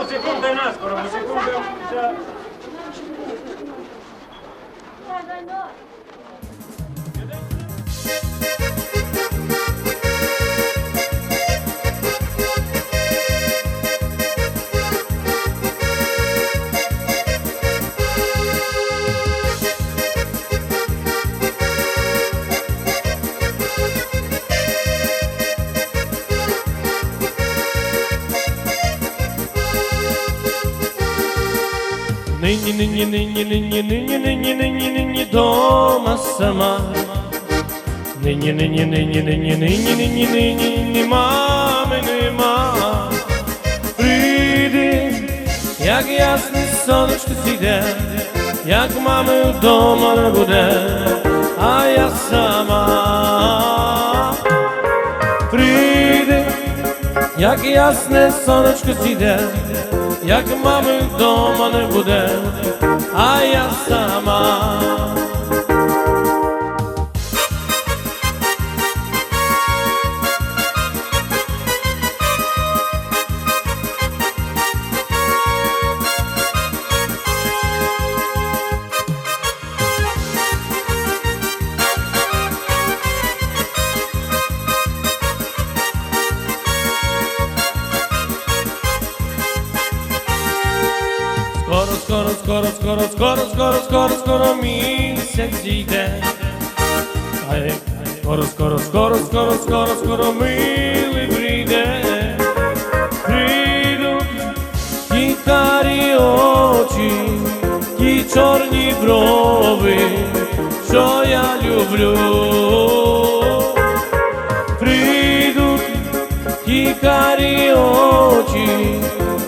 Ще пару секунд до нас, скоро, бо секунди вже... Нині, нині, нині, нині, нині, нині, нині, нині дома сама. Нині, нині, нині, нині, нині, нині, нині, ні мами нема. Прийди, як ясне сонечко сіде, як мами вдома не буде, а я сама. Прийди, як ясне сонечко сіде, як мами вдома не буде, а я сама. Скоро, скоро, скоро, скоро, скоро, місяць йде. А скоро, скоро, скоро, скоро, скоро, скоро милий прийде. Прийдуть ті карі очі, ті чорні брови, що я люблю. Прийдуть ті карі очі,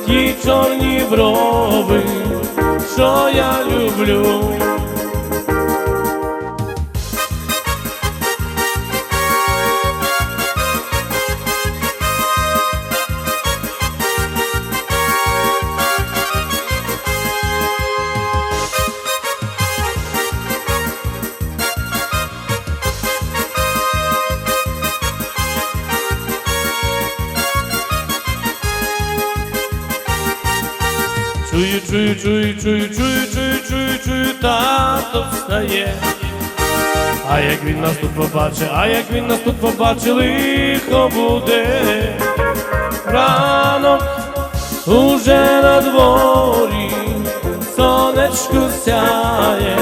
ті чорні брови, що я люблю. Чую, чую, чую, чую, чую, чую, чую, чую, тато встає. А як він нас тут побачить, а як він нас тут побачить, лихо буде. Ранок уже на дворі, сонечко сяє,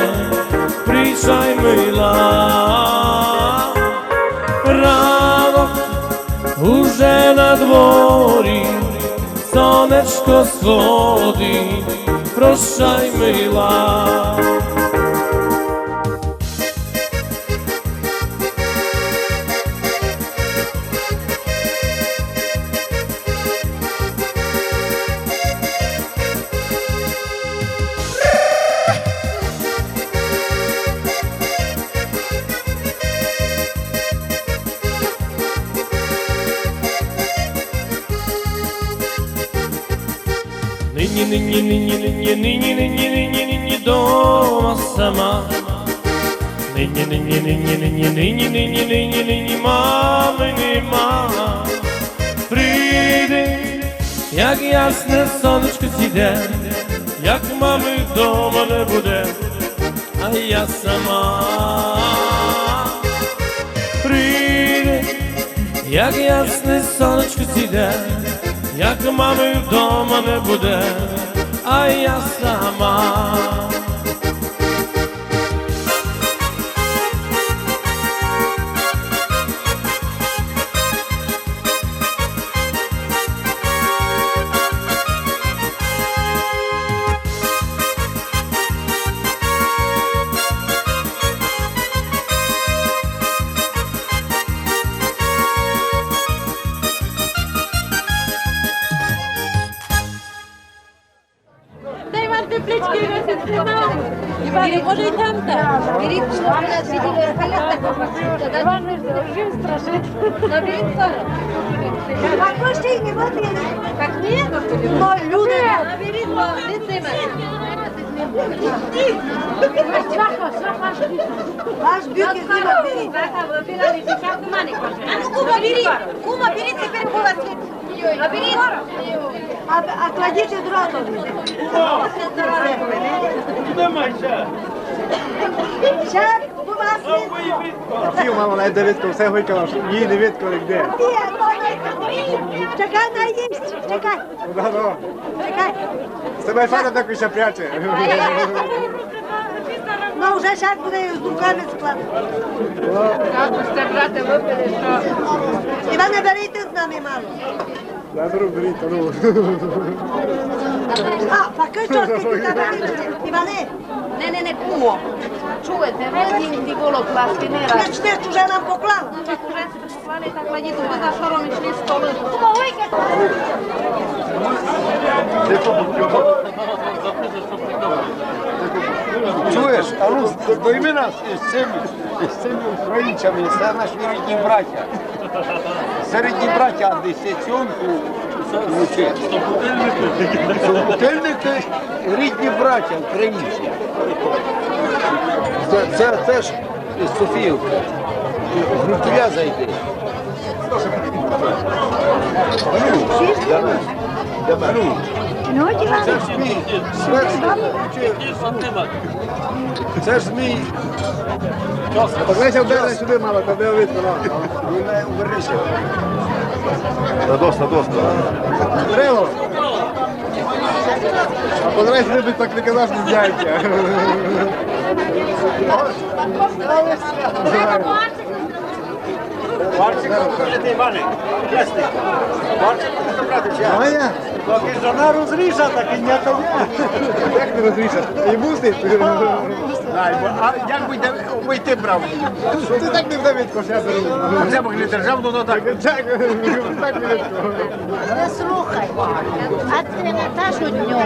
прийшай мила. Ранок уже на дворі, сонечко сходить, прощай, мила. Нині, нині, нині, нині, нині, нині, нині, нині дома сама. Нині, нині, нині, нині, нині, нині, нині, нині, мами нема. Прийди, як ясне сонечко сіде, як мами вдома не буде, а я сама прийде, як ясне сонечко сіде, як мами вдома не буде, а я сама. Теплички розстрімав. Іван, може й там так. Беріть, що мене світили халята. Іван, жив страшить. Наберіть зараз. А то ще й не водили. Так ні? Ну, люди. Наберіть, бо не цими. Аж бюки зіма беріть. А ну, кума, беріть. А, а кладіть майся? Ще у вас ви. Сів, мама, навіть Давидко, все що їй ніде. Чекай, на. Чекай, да, ну. чекай. Себе фата так ще пряче. Ну, вже зараз буде з руками складати. Іване, беріть з нами мало. Я беру, беріть, а ну. А, поки що ти тут беріть. Іване, Не, не, не, кумо. Чуєте, ви ті голо пласки не раз. не чтеш, вже нам поклала. Так уже прислали, так кладіть, ви за шором йшли столи. Чуєш, а ну дойми нас із цими, із цими українцями, це наші рідні браття. Це рідні браття, десятьонку. Собутильники рідні браття, українці. Це, це теж із Софіївки. Звідкіля зайди. Ну, Ну, Іване. це ж мій, це ж, мій. це ж мій, Поглянься вдали сюди, мама, та де видко, ну. ви не увернися. Доста, доста. Крило. А поглянься сюди, так не казав, що не зняється. Барчик, Моя? Поки жона розріжа, так і ніяка Як ти розрішиш? І мусить? А як би вийти брав? Ти так не в Давидко, що я беру. Це могли державну ну так. Так, так не. Не слухай. А ти Наташу днем.